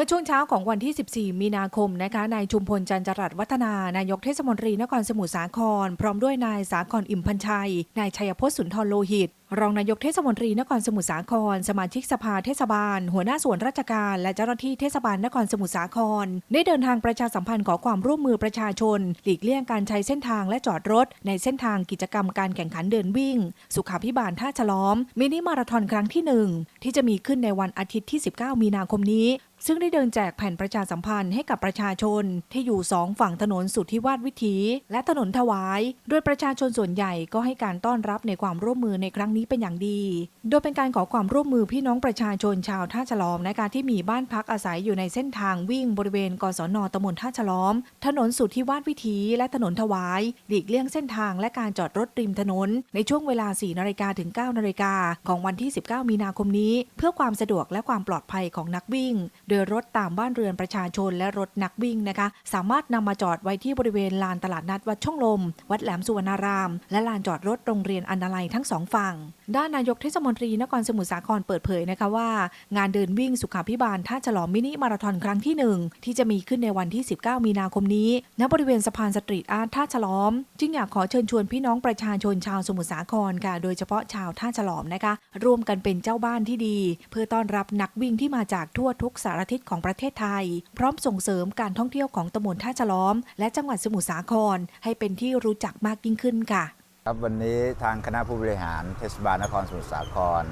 มื่อช่วงเช้าของวันที่ 14 มีนาคมนะคะนายชุมพลจันจรัตวัฒนานายกเทศมนตรีนครสมุทรสาคร พร้อมด้วยนายสาครอิ่มพันชัยนายชัยพจน์สุนทรโลหิต รองนายกเทศมนตรีนครสมุทรสาคร สมาชิกสภาเทศบาล หัวหน้าส่วนราชการและเจ้าหน้าที่เทศบาลนครสมุทรสาคร ได้เดินทางประชาสัมพันธ์ขอความร่วมมือประชาชน หลีกเลี่ยงการใช้เส้นทางและจอดรถ ในเส้นทางกิจกรรมการแข่งขันเดินวิ่ง สุขาพิบาลท่าฉลอม มินิมาราธอนครั้งที่หนึ่งที่จะมีขึ้นในวันอาทิตย์ที่ 19 มีนาคมนี้ซึ่งได้เดินแจกแผ่นประชาสัมพันธ์ให้กับประชาชน ที่อยู่สองฝั่งถนนสุทธิวาทวิถี และถนนถวาย โดยประชาชนส่วนใหญ่ก็ให้การต้อนรับในความร่วมมือในครั้งนี้เป็นอย่างดี โดยเป็นการขอความร่วมมือพี่น้องประชาชนชาวท่าฉลอมนะคะที่มีบ้านพักอาศัยอยู่ในเส้นทางวิ่งบริเวณกศนตำบลท่าฉลอม ถนนสุทธิวาทวิถี และถนนถวาย หลีกเลี่ยงเส้นทางและการจอดรถริมถนน ในช่วงเวลา 4นาฬิกาถึง 9นาฬิกาของวันที่ 19 มีนาคมนี้ เพื่อความสะดวกและความปลอดภัยของนักวิ่ง โดยรถตามบ้านเรือนประชาชนและรถนักวิ่งนะคะ สามารถนำมาจอดไว้ที่บริเวณลานตลาดนัดวัดช่องลม วัดแหลมสุวรรณาราม และลานจอดรถโรงเรียนอนาลัยทั้งสองฝั่งด้านนายกเทศมนตรีนครสมุทรสาครเปิดเผยนะคะว่า งานเดินวิ่งสุขาพิบาลท่าฉลอมมินิมาราธอนครั้งที่หนึ่งที่จะมีขึ้นในวันที่ 19 มีนาคมนี้ณบริเวณสะพานสตรีทอาร์ตท่าฉลอม จึงอยากขอเชิญชวนพี่น้องประชาชนชาวสมุทรสาครค่ะ โดยเฉพาะชาวท่าฉลอมนะคะ ร่วมกันเป็นเจ้าบ้านที่ดี เพื่อต้อนรับนักวิ่งที่มาจากทั่วทุกสารทิศของประเทศไทย พร้อมส่งเสริมการท่องเที่ยวของตำบลท่าฉลอม และจังหวัดสมุทรสาคร ให้เป็นที่รู้จักมากยิ่งขึ้นค่ะ ครับวันนี้ทางคณะผู้บริหารเทศบาลนครสมุทรสาคร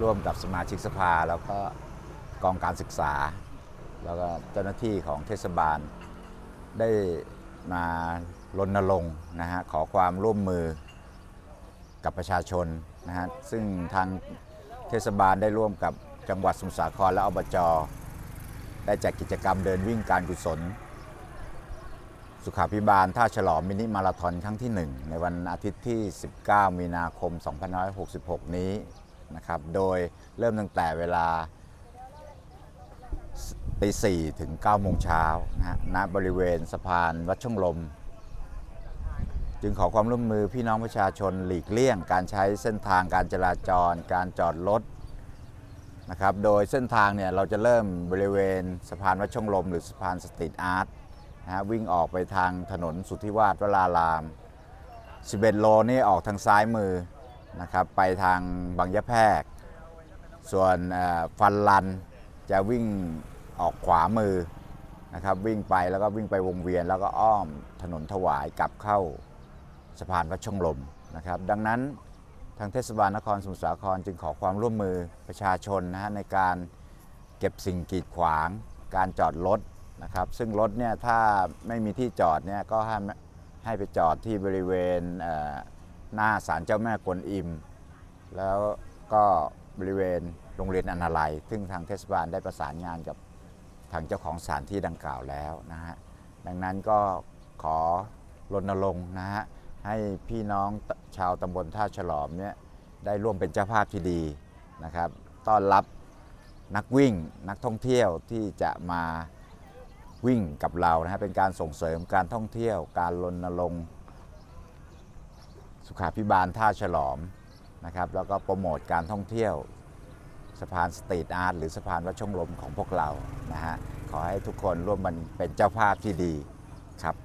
ร่วมกับสมาชิกสภา แล้วก็กองการศึกษา แล้วก็เจ้าหน้าที่ของเทศบาล ได้มารณรงค์นะฮะขอความร่วมมือกับประชาชนนะฮะซึ่งทางเทศบาลได้ร่วมกับจังหวัดสมุทรสาครและอบจได้จัดกิจกรรมเดินวิ่งการกุศล สุขาพิบาลท่าฉลอมมินิมาราธอนครั้งที่ 1 ในวันอาทิตย์ที่ 19 มีนาคม 2566 นี้นะครับ โดยเริ่มตั้งแต่เวลาตี4ถึง9โมงเช้านะฮะณบริเวณสะพานวัดช่องลม จึงขอความร่วมมือพี่น้องประชาชนหลีกเลี่ยง การใช้เส้นทางการจราจร การจอดรถนะครับ โดยเส้นทางเนี่ยเราจะเริ่มบริเวณสะพานวัดช่องลม หรือสะพานสตรีทอาร์ต นะฮะวิ่งออกไปทางถนนสุทธิวาทวราราม 11 โลนี่ออกทางซ้ายมือนะครับไปทางบางยะแพก ส่วนฟันลันจะวิ่งออกขวามือนะครับวิ่งไปแล้วก็วิ่งไปวงเวียนแล้วก็อ้อมถนนถวายกลับเข้าสะพานวัดช่องลมนะครับดังนั้นทางเทศบาลนครสมุทรสาครจึงขอความร่วมมือประชาชนนะฮะในการเก็บสิ่งกีดขวาง การจอดรถ นะครับ ซึ่งรถเนี่ยถ้าไม่มีที่จอดเนี่ยก็ให้ให้ไปจอดที่บริเวณเหน้าศาลเจ้าแม่กวนอิม แล้วก็บริเวณโรงเรียนอนาลัย ซึ่งทางเทศบาลได้ประสานงานกับทางเจ้าของสถานที่ดังกล่าวแล้วนะฮะ ดังนั้นก็ขอรณรงค์นะฮะให้พี่น้องชาวตำบลท่าฉลอมเนี่ยได้ร่วมเป็นเจ้าภาพที่ดีนะครับ ต้อนรับนักวิ่งนักท่องเที่ยวที่จะมา วิ่งกับเรานะฮะเป็นการส่งเสริมการท่องเที่ยว การรณรงค์สุขาพิบาลท่าฉลอมนะครับ แล้วก็โปรโมทการท่องเที่ยวสะพานสตรีทอาร์ตหรือสะพานวัดช่องลมของพวกเรานะฮะขอให้ทุกคนร่วมมันเป็นเจ้าภาพที่ดีครับ